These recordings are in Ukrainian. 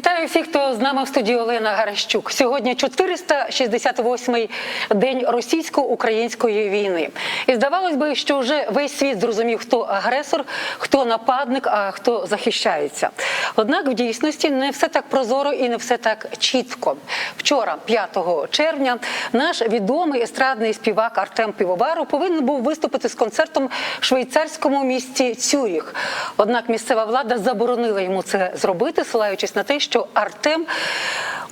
пріоритет. Вітаю всіх, хто з нами в студії Олена Гаращук. Сьогодні 468-й день російсько-української війни. І здавалось би, що вже весь світ зрозумів, хто агресор, хто нападник, а хто захищається. Однак в дійсності не все так прозоро і не все так чітко. Вчора, 5 червня, наш відомий естрадний співак Артем Півоваров повинен був виступити з концертом в швейцарському місті Цюріх. Однак місцева влада заборонила йому це зробити, силаючись на те, що Артем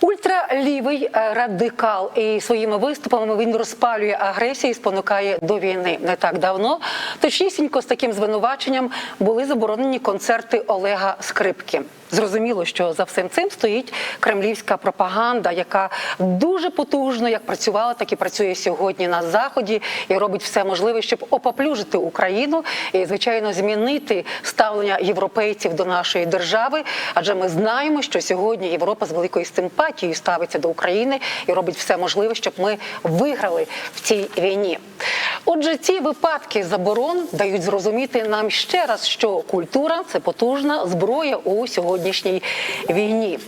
ультралівий е, радикал, і своїми виступами він розпалює агресію і спонукає до війни. Не так давно, точнісінько з таким звинуваченням були заборонені концерти Олега Скрипки. Зрозуміло, що за всім цим стоїть кремлівська пропаганда, яка дуже потужно як працювала, так і працює сьогодні на заході, і робить все можливе, щоб опоплюжити Україну і, звичайно, змінити ставлення європейців до нашої держави. Адже ми знаємо, що сьогодні Європа з великою симпатією ставиться до України і робить все можливе, щоб ми виграли в цій війні. Отже, ці випадки заборон дають зрозуміти нам ще раз, що культура це потужна зброя у сьогоднішній війні.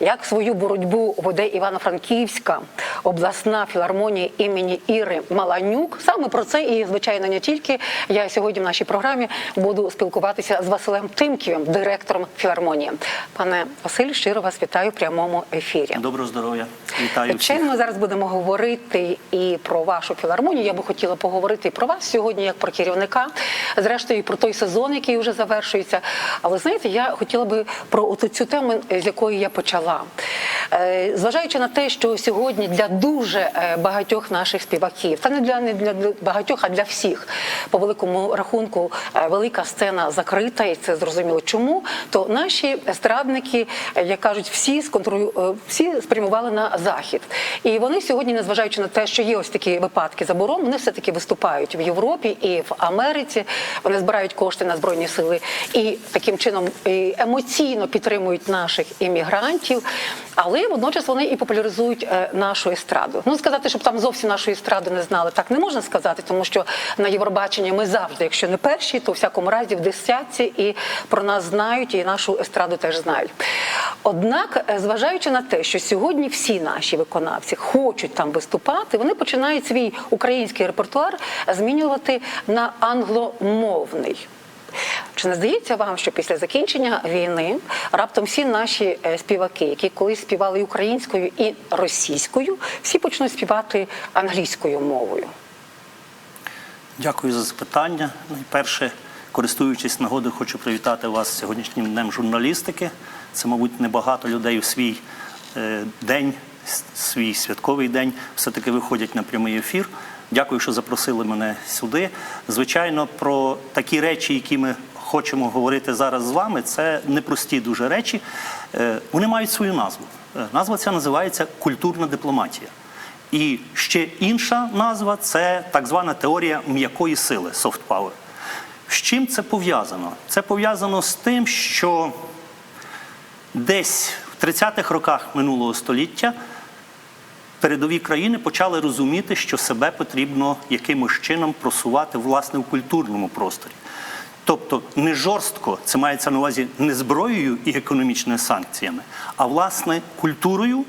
Як свою боротьбу веде Івано-Франківська обласна філармонія імені Іри Маланюк. Саме про це і звичайно не тільки я сьогодні в нашій програмі буду спілкуватися з Василем Тимківим, директором філармонії. Пане Василь, щиро вас вітаю в прямому ефірі. Доброго здоров'я, вітаю. Звичайно, ми зараз будемо говорити і про вашу філармонію. Я би хотіла поговорити і про вас сьогодні, як про керівника. Зрештою, і про той сезон, який вже завершується. Але знаєте, я хотіла би про цю тему, з якої я почала. Е, Зважаючи на те, що сьогодні для дуже е, багатьох наших співаків, та не для не для багатьох, а для всіх, по великому рахунку, е, велика сцена закрита, і це зрозуміло. Чому то наші естрадники, е, як кажуть, всі сконтролю... е, всі спрямували на захід, і вони сьогодні, незважаючи на те, що є ось такі випадки заборон, вони все таки виступають в Європі і в Америці. Вони збирають кошти на збройні сили і таким чином і емоційно підтримують наших іммігрантів. Але водночас вони і популяризують е, нашу естраду. Ну сказати, щоб там зовсім нашу естраду не знали, так не можна сказати, тому що на Євробаченні ми завжди, якщо не перші, то в всякому разі в десятці і про нас знають, і нашу естраду теж знають. Однак, е, зважаючи на те, що сьогодні всі наші виконавці хочуть там виступати, вони починають свій український репертуар змінювати на англомовний. Чи не здається вам, що після закінчення війни раптом всі наші е, співаки, які колись співали українською і російською, всі почнуть співати англійською мовою? Дякую за запитання. Найперше, користуючись нагодою, хочу привітати вас сьогоднішнім днем журналістики. Це, мабуть, небагато людей у свій е, день, свій святковий день, все-таки виходять на прямий ефір. Дякую, що запросили мене сюди. Звичайно, про такі речі, які ми хочемо говорити зараз з вами, це непрості дуже речі. Е, Вони мають свою назву. Е, Назва ця називається культурна дипломатія. І ще інша назва це так звана теорія м'якої сили soft power. З чим це пов'язано? Це пов'язано з тим, що десь в 30-х роках минулого століття передові країни почали розуміти, що себе потрібно якимось чином просувати власне в культурному просторі. Тобто не жорстко, це мається на увазі не зброєю і економічними санкціями, а власне культурою,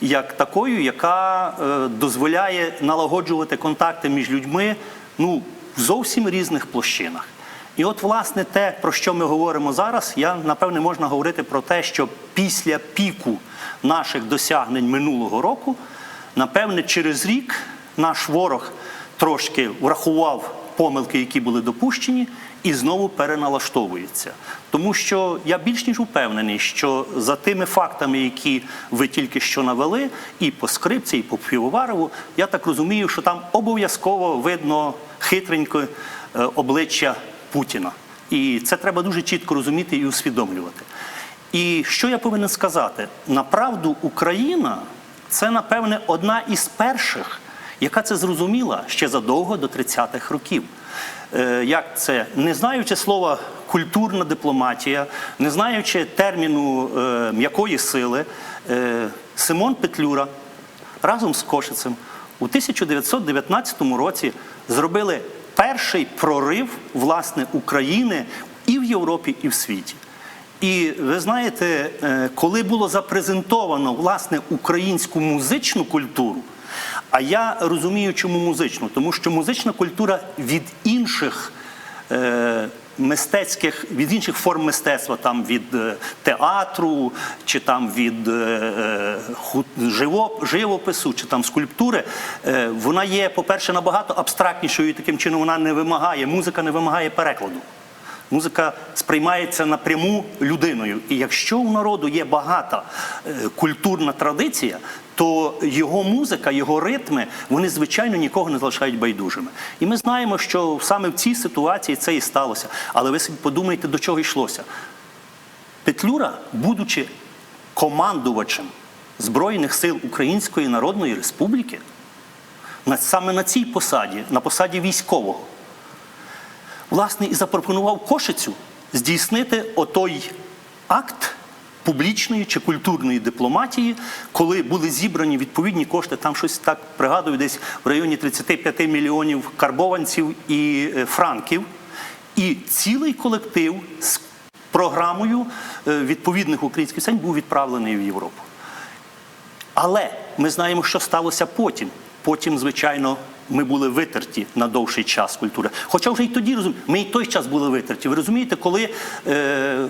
як такою, яка е, дозволяє налагоджувати контакти між людьми ну, в зовсім різних площинах. І от, власне, те, про що ми говоримо зараз, я напевне можна говорити про те, що після піку наших досягнень минулого року, напевне, через рік наш ворог трошки врахував помилки, які були допущені, і знову переналаштовується. Тому що я більш ніж упевнений, що за тими фактами, які ви тільки що навели, і по скрипці, і по півоварову, я так розумію, що там обов'язково видно хитреньке обличчя Путіна. І це треба дуже чітко розуміти і усвідомлювати. І що я повинен сказати? Направду Україна це, напевне, одна із перших, яка це зрозуміла ще задовго до 30-х років. Е, Як це, не знаючи слова культурна дипломатія, не знаючи терміну е, м'якої сили, е, Симон Петлюра разом з Кошицем у 1919 році зробили перший прорив власне України і в Європі, і в світі. І ви знаєте, коли було запрезентовано власне українську музичну культуру, а я розумію, чому музичну, тому що музична культура від інших. е, Мистецьких від інших форм мистецтва, там від е, театру, чи там від е, живопису, чи там скульптури, е, вона є, по-перше, набагато абстрактнішою, і таким чином вона не вимагає, музика не вимагає перекладу. Музика сприймається напряму людиною. І якщо у народу є багата е, культурна традиція, то його музика, його ритми, вони звичайно нікого не залишають байдужими. І ми знаємо, що саме в цій ситуації це і сталося. Але ви собі подумайте, до чого йшлося. Петлюра, будучи командувачем Збройних сил Української Народної Республіки, саме на цій посаді, на посаді військового, власне, і запропонував Кошицю здійснити отой акт публічної чи культурної дипломатії, коли були зібрані відповідні кошти, там щось так пригадую, десь в районі 35 мільйонів карбованців і е, франків, і цілий колектив з програмою е, відповідних українських пісень був відправлений в Європу. Але ми знаємо, що сталося потім. Потім, звичайно, ми були витерті на довший час культури. Хоча вже й тоді розуміємо, ми і той час були витерті. Ви розумієте, коли е,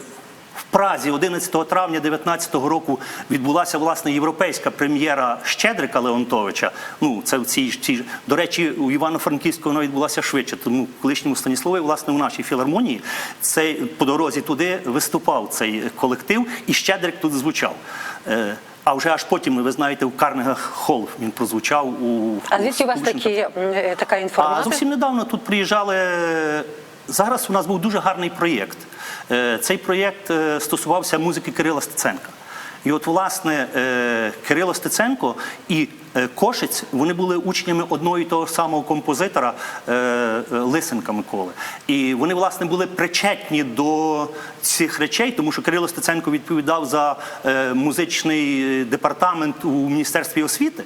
в Празі 11 травня 2019 року відбулася власне європейська прем'єра Щедрика Леонтовича. Ну, це в цій, цій до речі, у Івано-Франківського вона відбулася швидше. Тому в колишньому Станіславі, власне, у нашій філармонії цей по дорозі туди виступав цей колектив, і Щедрик тут звучав. Е, а вже аж потім, ви знаєте, у Карнегах Холл він прозвучав у А звідки у вас такі, е, така а інформація? зовсім недавно тут приїжджали. Зараз у нас був дуже гарний проєкт. Е, Цей проєкт е, стосувався музики Кирила Стеценка. І от, власне, е, Кирило Стеценко і Кошиць вони були учнями одного і того самого композитора Лисенка Миколи. І вони, власне, були причетні до цих речей, тому що Кирило Стеценко відповідав за музичний департамент у Міністерстві освіти.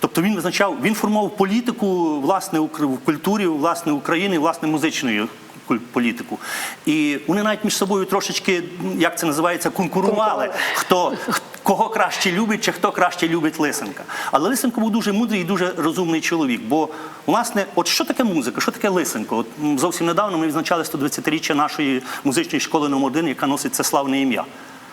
Тобто він визначав, він формував політику власне в культурі, власне України, власне музичною куль- політику. І вони навіть між собою трошечки, як це називається, конкурували. Хто кого краще любить, чи хто краще любить Лисенка. Але Лисенко був дуже мудрий і дуже розумний чоловік. Бо, власне, от що таке музика, що таке Лисенко? От зовсім недавно ми відзначали 120-річчя нашої музичної школи номер 1 яка носить це славне ім'я.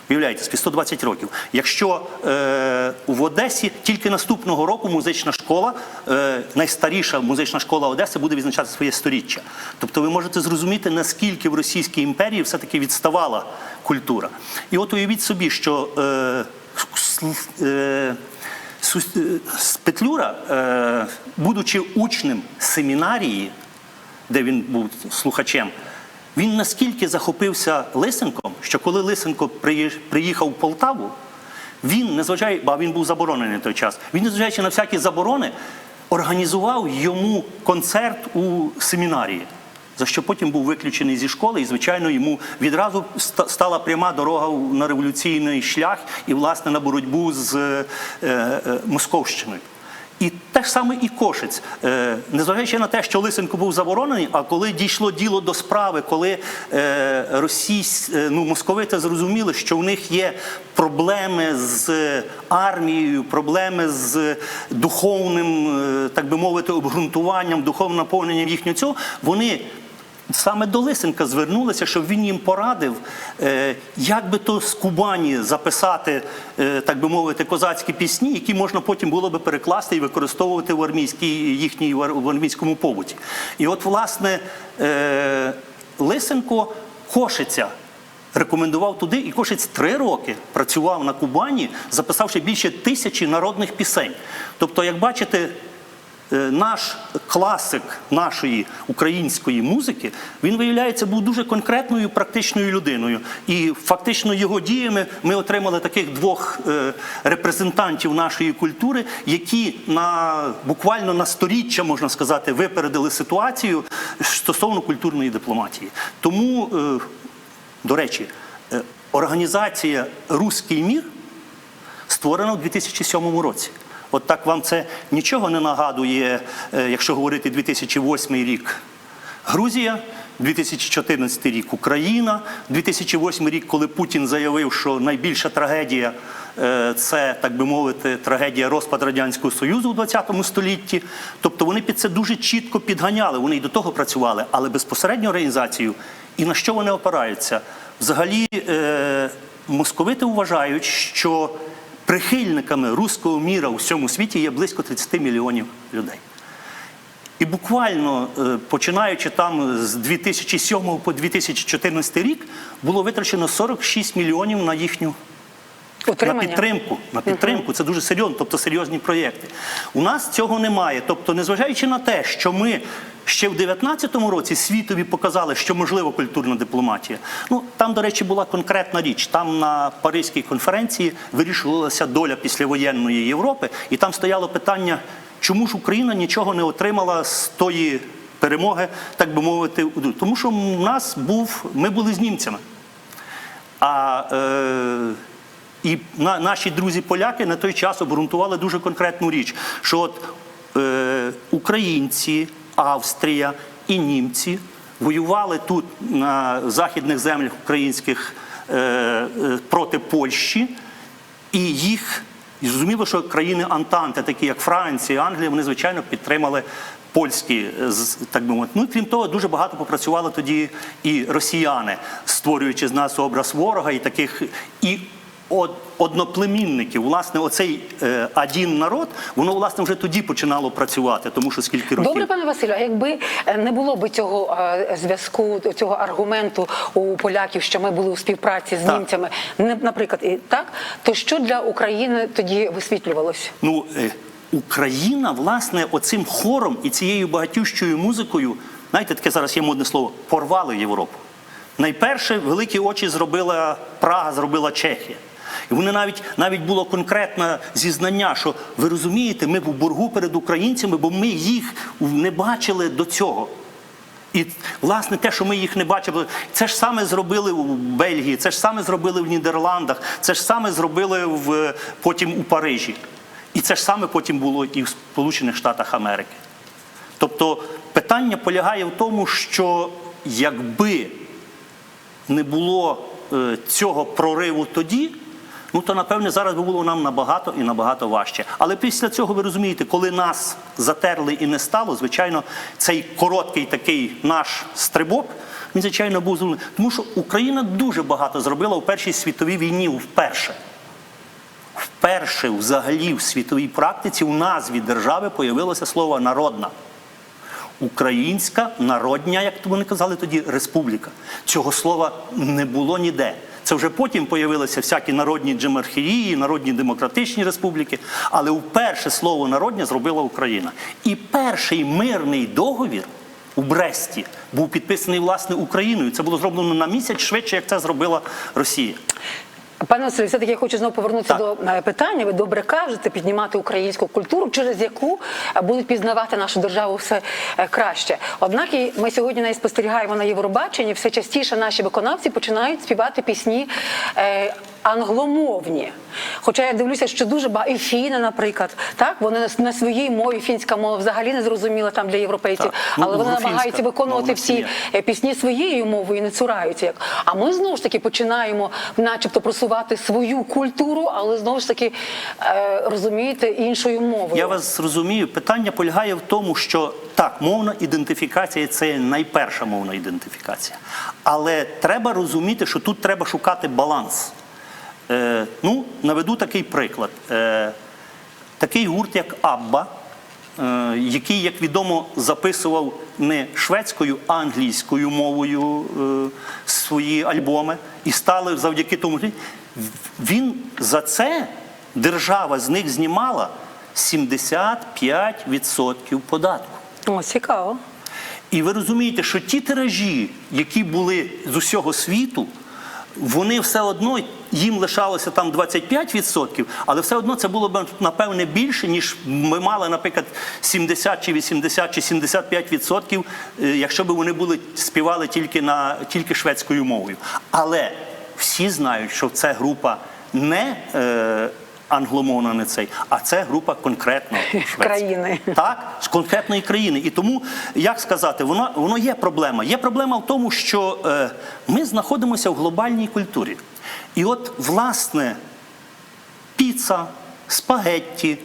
Уявляєте, собі 120 років. Якщо е, в Одесі тільки наступного року музична школа, е, найстаріша музична школа Одеси, буде відзначати своє сторіччя. Тобто ви можете зрозуміти, наскільки в Російській імперії все-таки відставала культура. І от уявіть собі, що е, е, е, Петлюра, е, будучи учнем семінарії, де він був слухачем, він наскільки захопився Лисенком, що коли Лисенко приїхав в Полтаву, він, незважаючи, бо він був заборонений на той час, він, незважаючи на всякі заборони, організував йому концерт у семінарії. За що потім був виключений зі школи, і звичайно йому відразу стала пряма дорога на революційний шлях і власне на боротьбу з е, е, Московщиною. І те ж саме і Кошець, Е, незважаючи на те, що Лисенко був заборонений, а коли дійшло діло до справи, коли е, російсь, е, ну, московити зрозуміли, що в них є проблеми з армією, проблеми з духовним, так би мовити, обґрунтуванням, духовним наповненням їхнього цього, вони Саме до Лисенка звернулися, щоб він їм порадив, е, як би то з Кубані записати, е, так би мовити, козацькі пісні, які можна потім було би перекласти і використовувати в армійській їхній в армійському побуті. І от, власне, е, Лисенко Кошиця рекомендував туди, і Кошиць три роки працював на Кубані, записавши більше тисячі народних пісень. Тобто, як бачите, наш класик нашої української музики, він виявляється, був дуже конкретною практичною людиною. І фактично його діями ми отримали таких двох е, репрезентантів нашої культури, які на буквально на сторіччя, можна сказати, випередили ситуацію стосовно культурної дипломатії. Тому, е, до речі, е, організація Руський мір створена у 2007 році. От так вам це нічого не нагадує, е, якщо говорити 2008 рік. Грузія 2014 рік Україна, 2008 рік, коли Путін заявив, що найбільша трагедія е, це, так би мовити, трагедія розпад Радянського Союзу у 20 столітті. Тобто вони під це дуже чітко підганяли. Вони і до того працювали, але безпосередньо організацію і на що вони опираються? Взагалі, е, московити вважають, що прихильниками руського міра у всьому світі є близько 30 мільйонів людей. І буквально е, починаючи там з 2007 по 2014 рік було витрачено 46 мільйонів на їхню на підтримку. На підтримку це дуже серйозно, тобто серйозні проєкти. У нас цього немає. Тобто, незважаючи на те, що ми ще в 19-му році світові показали, що можлива культурна дипломатія. Ну там, до речі, була конкретна річ. Там на Паризькій конференції вирішувалася доля післявоєнної Європи, і там стояло питання, чому ж Україна нічого не отримала з тої перемоги, так би мовити, тому що в нас був, ми були з німцями. А е, і на, наші друзі-поляки на той час обґрунтували дуже конкретну річ, що от е, українці, Австрія і німці воювали тут на західних землях українських е, е, проти Польщі, і їх зрозуміло, що країни Антанти, такі як Франція, Англія, вони звичайно підтримали польські, е, так би мовити. Ну крім того, дуже багато попрацювали тоді і росіяни, створюючи з нас образ ворога і таких і. Од- Одноплемінників, власне, оцей е, один народ, воно власне вже тоді починало працювати, тому що скільки років. Добре, пане Василю, а якби е, не було б цього е, зв'язку, цього аргументу у поляків, що ми були у співпраці з Так. німцями, не- наприклад, і так, то що для України тоді висвітлювалося? Ну, е, Україна, власне, оцим хором і цією багатющою музикою, знаєте, таке зараз є модне слово, порвали Європу. Найперше великі очі зробила Прага, зробила Чехія. І вони навіть навіть було конкретне зізнання, що ви розумієте, ми в боргу перед українцями, бо ми їх не бачили до цього. І власне те, що ми їх не бачили, це ж саме зробили у Бельгії, це ж саме зробили в Нідерландах, це ж саме зробили в, потім у Парижі. І це ж саме потім було і в Сполучених Штатах Америки. Тобто питання полягає в тому, що якби не було е, цього прориву тоді, ну то напевне зараз би було нам набагато і набагато важче. Але після цього ви розумієте, коли нас затерли і не стало, звичайно, цей короткий такий наш стрибок. Він, звичайно, був зумний. Тому що Україна дуже багато зробила у Першій світовій війні вперше. Вперше взагалі в світовій практиці у назві держави появилося слово народна. Українська народня, як вони казали тоді, республіка. Цього слова не було ніде. Це вже потім появилися всякі народні джемархії, народні демократичні республіки. Але вперше слово народня зробила Україна. І перший мирний договір у Бресті був підписаний власне Україною. Це було зроблено на місяць швидше, як це зробила Росія. Пане Василю, все-таки я хочу знову повернутися Так. до е, питання. Ви добре кажете, піднімати українську культуру, через яку е, будуть пізнавати нашу державу все е, краще. Однак і ми сьогодні не спостерігаємо на Євробаченні, все частіше наші виконавці починають співати пісні англомовні. Хоча я дивлюся, що дуже багато і фіни, наприклад, так вони на- своїй мові фінська мова взагалі не зрозуміла там для європейців, Так. Ну, але вони намагаються виконувати всі е, пісні своєю мовою і не цураються. Як а ми знову ж таки починаємо, начебто, просувати свою культуру, але знову ж таки е, розумієте іншою мовою. Я вас зрозумію. Питання полягає в тому, що так, мовна ідентифікація це найперша мовна ідентифікація. Але треба розуміти, що тут треба шукати баланс. Е, ну, наведу такий приклад. Е, такий гурт, як Абба, е, який, як відомо, записував не шведською, а англійською мовою е, свої альбоми, і стали завдяки тому, він за це держава з них знімала 75% податку. О, цікаво. І ви розумієте, що ті тиражі, які були з усього світу, вони все одно їм лишалося там 25%, але все одно це було б напевне більше, ніж ми мали, наприклад, 70 чи 80 чи 75%, е, якщо б вони були співали тільки на тільки шведською мовою. Але всі знають, що це група не е, англомовна не цей, а це група конкретно країни. Так, з конкретної країни. І тому, як сказати, воно, воно є проблема. Є проблема в тому, що е, ми знаходимося в глобальній культурі. І от, власне, піца, спагетті,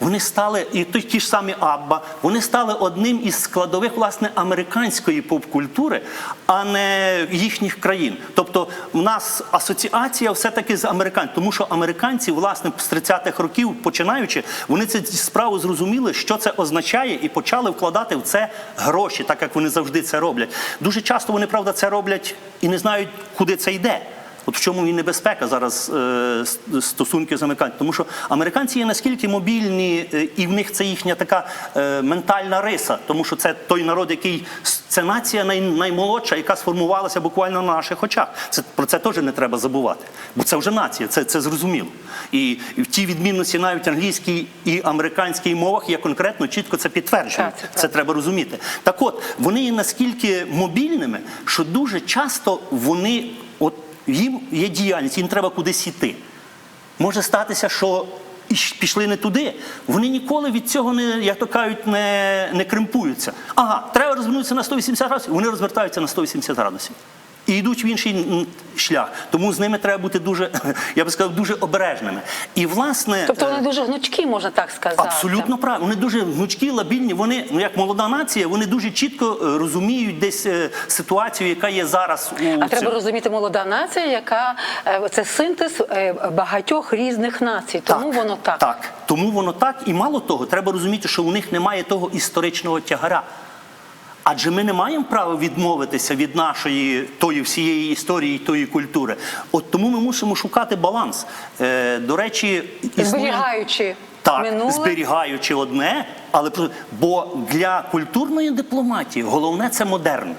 вони стали, і ті, ті ж самі Абба, вони стали одним із складових власне американської поп-культури, а не їхніх країн. Тобто в нас асоціація все-таки з американцями, тому що американці, власне, з 30-х років починаючи, вони це справу зрозуміли, що це означає, і почали вкладати в це гроші, так як вони завжди це роблять. Дуже часто вони, правда, це роблять і не знають, куди це йде. От в чому і небезпека зараз е, с- стосунки з американцями. Тому що американці є наскільки мобільні, е, і в них це їхня така е, ментальна риса, тому що це той народ, який це нація най, наймолодша, яка сформувалася буквально на наших очах. Це про це теж не треба забувати. Бо це вже нація, це, це зрозуміло. І, в тій відмінності навіть англійській і американській мовах є конкретно чітко це підтверджено. Це це треба розуміти. Так от, вони є наскільки мобільними, що дуже часто вони, от їм є діяльність, їм треба кудись іти. Може статися, що пішли не туди. Вони ніколи від цього не, як то кажуть, не, не кремпуються. Ага, треба розвернутися на 180 градусів. Вони розвертаються на 180 градусів. І йдуть в інший шлях. Тому з ними треба бути дуже, я би сказав, дуже обережними. І власне. Тобто е, вони дуже гнучкі, можна так сказати. Абсолютно правильно. Вони дуже гнучкі, лабільні. Вони, ну як молода нація, вони дуже чітко е, розуміють десь е, ситуацію, яка є зараз у А треба розуміти молода нація, яка е, це синтез е, багатьох різних націй. Тому воно так. Так, тому воно так. І мало того, треба розуміти, що у них немає того історичного тягара. Адже ми не маємо права відмовитися від нашої тої всієї історії, тої культури. От тому ми мусимо шукати баланс. Е, до речі, існує- Зберігаючи так, минуле. зберігаючи одне, але бо для культурної дипломатії головне це модерн.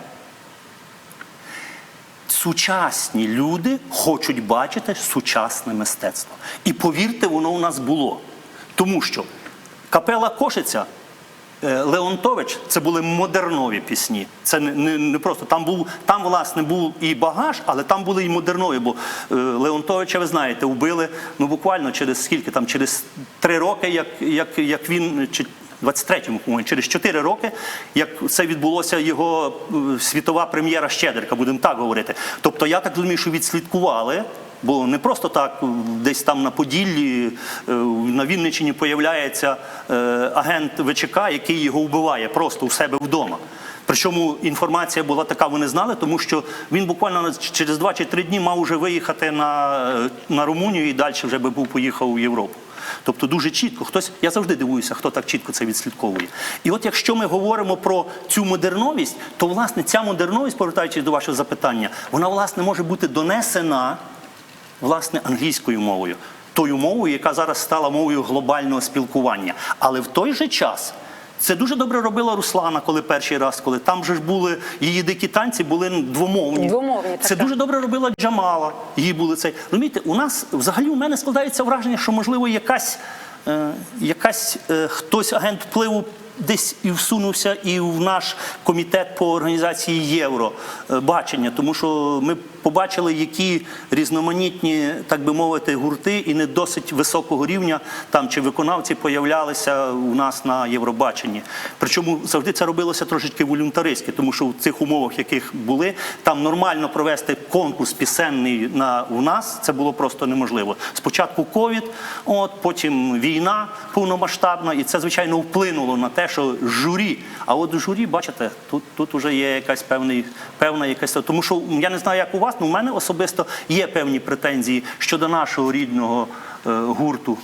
Сучасні люди хочуть бачити сучасне мистецтво. І повірте, воно у нас було. Тому що капела Кошиця. Е, Леонтович це були модернові пісні. Це не, не, не просто там був там, власне, був і багаж, але там були і модернові. Бо е, Леонтовича, ви знаєте, вбили ну буквально через скільки там, через три роки, як, як, як він чи 23-му, по-моєму, через 4 роки, як це відбулося його е, світова прем'єра Щедрика, будемо так говорити. Тобто, я так розумію, що відслідкували. Бо не просто так десь там на Поділлі, е, на Вінниччині появляється е, агент ВЧК, який його вбиває просто у себе вдома. Причому інформація була така, вони знали, тому що він буквально через 2 чи 3 дні мав уже виїхати на, е, на Румунію і далі вже би був поїхав у Європу. Тобто дуже чітко хтось, я завжди дивуюся, хто так чітко це відслідковує. І от якщо ми говоримо про цю модерновість, то власне ця модерновість, повертаючись до вашого запитання, вона власне може бути донесена власне англійською мовою, тою мовою, яка зараз стала мовою глобального спілкування. Але в той же час. Це дуже добре робила Руслана, коли перший раз, коли там же ж були її дикі танці, були двомовні. Двомовні, так, Це так. дуже добре робила Джамала. Її були цей. Розумієте, у нас взагалі у мене складається враження, що можливо якась, е, якась е, хтось агент впливу десь і всунувся і в наш комітет по організації євро е, бачення, тому що ми побачили, які різноманітні, так би мовити, гурти і не досить високого рівня там чи виконавці появлялися у нас на Євробаченні. Причому завжди це робилося трошечки волюнтаристськи, тому що в цих умовах, яких були, там нормально провести конкурс пісенний на у нас це було просто неможливо. Спочатку ковід, от потім війна повномасштабна, і це звичайно вплинуло на те, що журі. А от журі, бачите, тут тут вже є якась певний, певна якась тому, що я не знаю, як у вас, але у мене особисто є певні претензії щодо нашого рідного е, гурту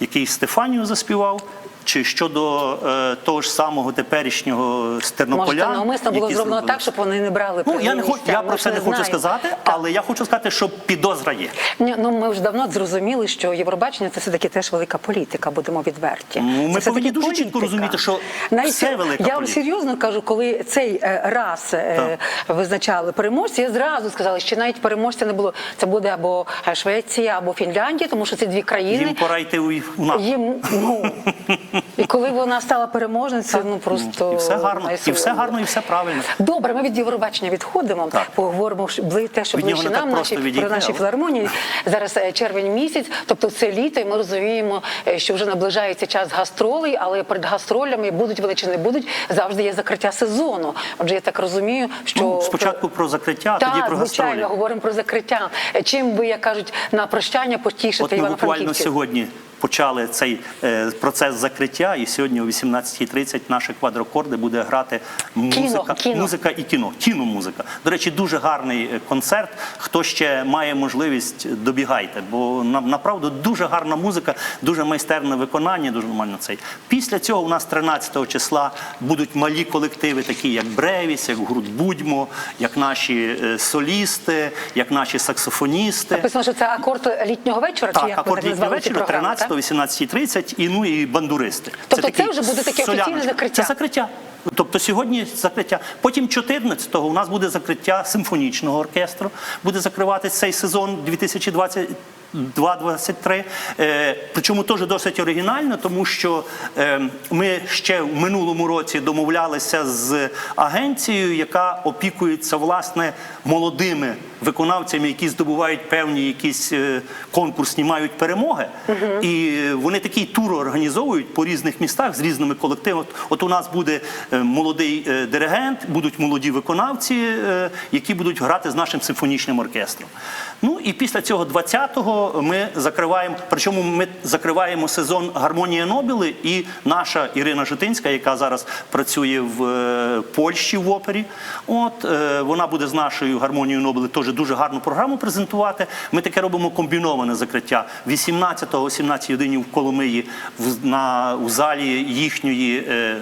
який Стефанію заспівав, чи щодо е, того ж самого теперішнього з Тернополя. Може, навмисно було які зроблено зробили. так, щоб вони не брали Ну, я не хочу, я про це не хочу сказати, Так. але я хочу сказати, що підозра є. Ні, ну ми вже давно зрозуміли, що Євробачення це все-таки теж велика політика, будемо відверті. Ну, ми Це повинні дуже чітко розуміти, що Навіть все велика Я вам політика. серйозно кажу, коли цей е, раз е, визначали переможця, я зразу сказала, що навіть переможця не було. Це буде або Швеція, або Фінляндія, тому що це дві країни. Їм пора йти у, у нас. Їм ну І коли вона стала переможницею, ну просто І все гарно, і все гарно, і все правильно. Добре, ми від Євробачення відходимо. Так. Поговоримо те, що Від ближче нам наші про наші філармонії. Зараз е, червень місяць, тобто це літо, і ми розуміємо, е, що вже наближається час гастролей, але перед гастролями будуть вони чи не будуть, завжди є закриття сезону. Отже, я так розумію, що Ну, спочатку про закриття, а тоді так, про гастролі. звичайно, говоримо про закриття. Е, Чим ви, як кажуть, на прощання потішити От ми буквально сьогодні почали цей е, процес закриття. І сьогодні о 18.30 наші квадрокорди буде грати музика, кіно. музика і кіно. Кіно музика. До речі, дуже гарний е, концерт. Хто ще має можливість, добігайте, бо направду дуже гарна музика, дуже майстерне виконання. Дуже нормально цей. Після цього у нас 13 числа будуть малі колективи, такі як Бревіс, як Груд Будьмо, як наші е, солісти, як наші саксофоністи. Написано, що це акорд літнього вечора. Так, чи як акорд літнього вечора, 13 16, о 18.30 і ну і бандуристи. Тобто це, це вже буде таке офіційне закриття. Це закриття. Тобто сьогодні закриття. Потім 14-го у нас буде закриття симфонічного оркестру. Буде закривати цей сезон 2020 2.23. Е, причому теж досить оригінально, тому що е, ми ще в минулому році домовлялися з агенцією, яка опікується власне молодими виконавцями, які здобувають певні якісь е, конкурсні мають перемоги. І вони такий тур організовують по різних містах з різними колективами. От, от у нас буде е, молодий е, диригент, будуть молоді виконавці, е, які будуть грати з нашим симфонічним оркестром. Ну і після цього 20-го ми закриваємо. Причому ми закриваємо сезон Гармонія Нобіли і наша Ірина Житинська, яка зараз працює в е, Польщі в опері. От е, вона буде з нашою гармонією Нобіли теж дуже гарну програму презентувати. Ми таке робимо комбіноване закриття 18-го, о 17 годині в Коломиї в, на, у залі їхньої. Е,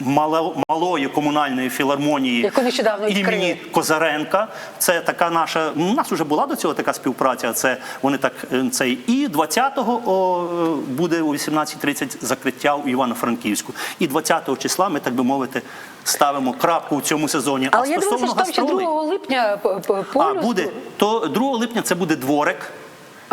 Малої комунальної філармонії Яку нещодавно імені відкрили. Козаренка. Це така наша. У нас вже була до цього така співпраця. Це вони так е, цей. І 20-го о, буде о 18.30 закриття у Івано-Франківську. І 20-го числа ми, так би мовити, ставимо крапку у цьому сезоні. Але я думаю, що там ще 2 липня п- п- а, буде. То 2 липня це буде дворик.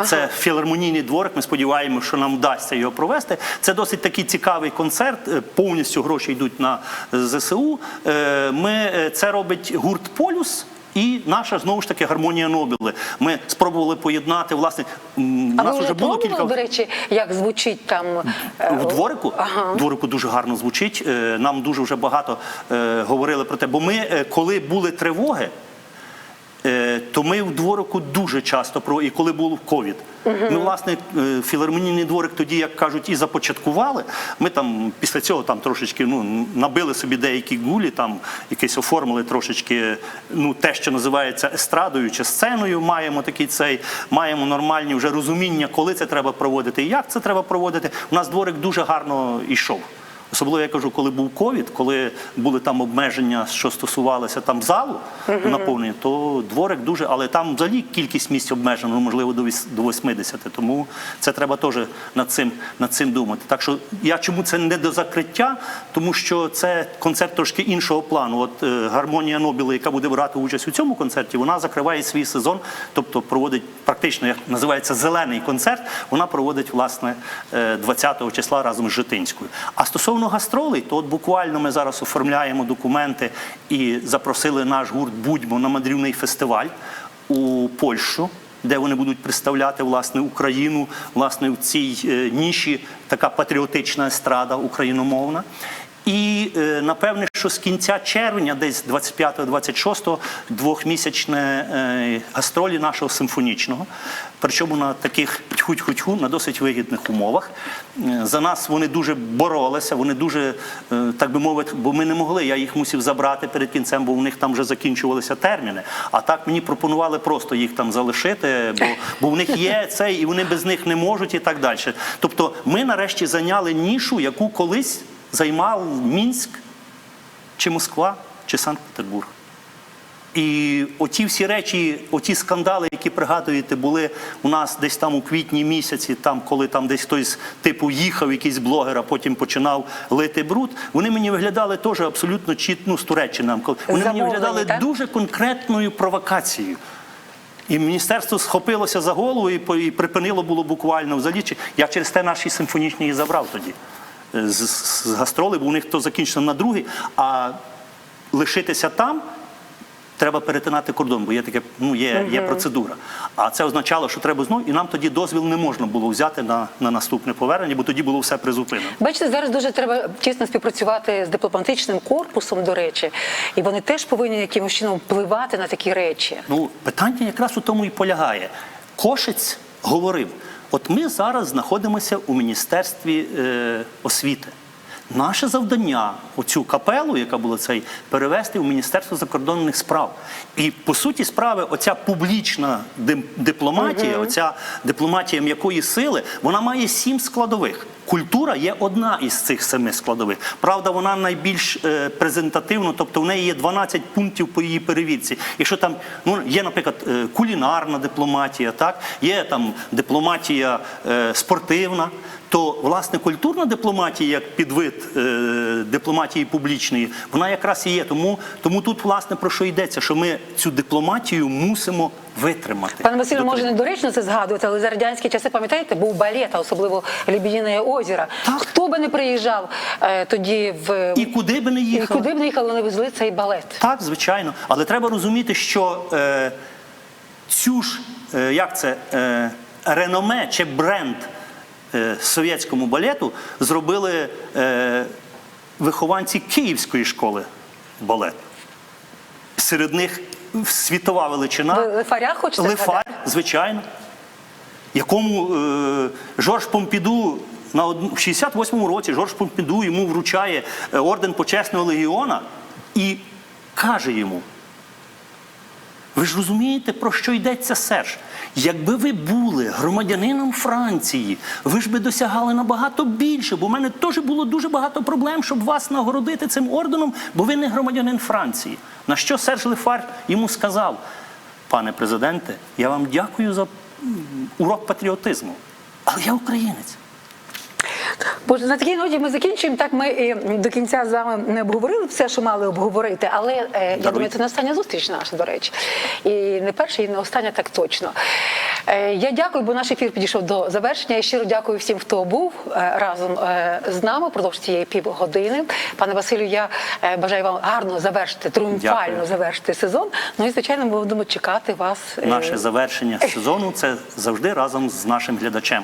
Це філармонійний дворик. Ми сподіваємося, що нам вдасться його провести. Це досить такий цікавий концерт. е, Повністю гроші йдуть на ЗСУ. Е, Ми е, це робить гурт Полюс. І наша знову ж таки гармонія Нобіли. Ми спробували поєднати власне. А нас вже було кілька до речі, як звучить там е, в дворику. Ага. Дворику дуже гарно звучить. Е, Нам дуже вже багато е, говорили про те. Бо ми, е, коли були тривоги, е, то ми в дворику дуже часто про і коли був ковід. Ми, власне, е, філармонійний дворик тоді, як кажуть, і започаткували. Ми там після цього там трошечки ну, набили собі деякі гулі, там якесь оформили трошечки ну, те, що називається естрадою чи сценою. Маємо такий цей, маємо нормальні вже розуміння, коли це треба проводити і як це треба проводити. У нас дворик дуже гарно йшов. Особливо я кажу, коли був ковід, коли були там обмеження, що стосувалося там залу наповнення, то дворик дуже, але там взагалі кількість місць обмежена, ну, можливо, до до 80. Тому це треба теж над цим, над цим думати. Так що я чому це не до закриття, тому що це концерт трошки іншого плану. От е, гармонія Нобіли, яка буде брати участь у цьому концерті, вона закриває свій сезон, тобто проводить практично як називається зелений концерт. Вона проводить власне е, 20 числа разом з Житинською. А стосовно гастролей, то от буквально ми зараз оформляємо документи і запросили наш гурт Будьмо на мандрівний фестиваль у Польщу. Де вони будуть представляти власне Україну, власне в цій е, ніші така патріотична естрада україномовна. І е, напевне, що з кінця червня, десь 25-26, двохмісячне е, гастролі нашого симфонічного. Причому на таких тьху-тьху-тьху, на досить вигідних умовах. Е, За нас вони дуже боролися, вони дуже, так би мовити, бо ми не могли. Я їх мусив забрати перед кінцем, бо в них там вже закінчувалися терміни. А так мені пропонували просто їх там залишити, бо, бо в них є цей, і вони без них не можуть, і так далі. Тобто, ми нарешті зайняли нішу, яку колись займав Мінськ, чи Москва, чи Санкт-Петербург. І оті всі речі, оті скандали, які пригадуєте, були у нас десь там у квітні місяці, там коли там десь хтось типу їхав, якийсь блогер, а потім починав лити бруд. Вони мені виглядали теж абсолютно чіт, ну, з Туреччини. Вони мені виглядали так? дуже конкретною провокацією. І міністерство схопилося за голову і, припинило було буквально взагалі. Я через те наші симфонічні і забрав тоді. Е, з, з гастролей, бо у них то закінчено на другий, а лишитися там. Треба перетинати кордон, бо є таке, ну є, є процедура. А це означало, що треба знову, і нам тоді дозвіл не можна було взяти на, на наступне повернення, бо тоді було все призупинено. Бачите, зараз дуже треба тісно співпрацювати з дипломатичним корпусом, до речі, і вони теж повинні якимось чином впливати на такі речі. Ну, питання якраз у тому і полягає. Кошець говорив: от ми зараз знаходимося у Міністерстві е, освіти. Наше завдання оцю капелу, яка була цей, перевести у Міністерство закордонних справ. І по суті справи, оця публічна дипломатія, оця дипломатія м'якої сили, вона має сім складових. Культура є одна із цих семи складових. Правда, вона найбільш е, презентативна, тобто в неї є 12 пунктів по її перевірці. І що там ну є, наприклад, е, кулінарна дипломатія, так є там дипломатія е, спортивна. То власне культурна дипломатія, як підвид е, дипломатії публічної, вона якраз і є. Тому, тому тут власне про що йдеться, що ми цю дипломатію мусимо витримати. Пане Василю, може недоречно це згадувати, але за радянські часи, пам'ятаєте, був балет, а особливо Лебедине озеро. Так. Хто би не приїжджав е, тоді в і куди би не і куди б не їхали, вони везли цей балет. Так, звичайно. Але треба розуміти, що е, цю ж, е, як це, е, реноме чи бренд совєтському балету зробили е, вихованці Київської школи балету. Серед них світова величина. Лифаря хочете Лифар, звичайно, якому е, Жорж Помпіду на од... в 68-му році Жорж Помпіду йому вручає е, орден почесного легіона і каже йому. Ви ж розумієте, про що йдеться Серж? Якби ви були громадянином Франції, ви ж би досягали набагато більше, бо в мене теж було дуже багато проблем, щоб вас нагородити цим орденом, бо ви не громадянин Франції. На що Серж Лефар йому сказав: пане президенте, я вам дякую за урок патріотизму, але я українець. Боже, на такій ноті ми закінчуємо. Так ми і до кінця з вами не обговорили все, що мали обговорити. Але е, я думаю, це не остання зустріч наша, до речі. І не перша, і не остання так точно. Е, я дякую, бо наш ефір підійшов до завершення. І щиро дякую всім, хто був е, разом з нами впродовж цієї півгодини. Пане Василю, я бажаю вам гарно завершити, тріумфально Дякую. завершити сезон. Ну і звичайно, ми будемо чекати вас. Наше завершення сезону це завжди разом з нашим глядачем.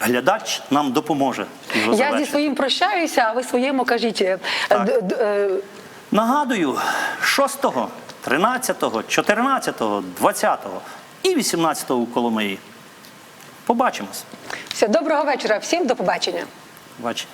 Глядач нам допоможе. Його Я зі завершити. своїм прощаюся, а ви своєму кажіть. е, д- д- е, Нагадую, 6, 13, 14, 20 і 18 у Коломиї. Побачимось. Все, доброго вечора всім, до побачення. Бачите.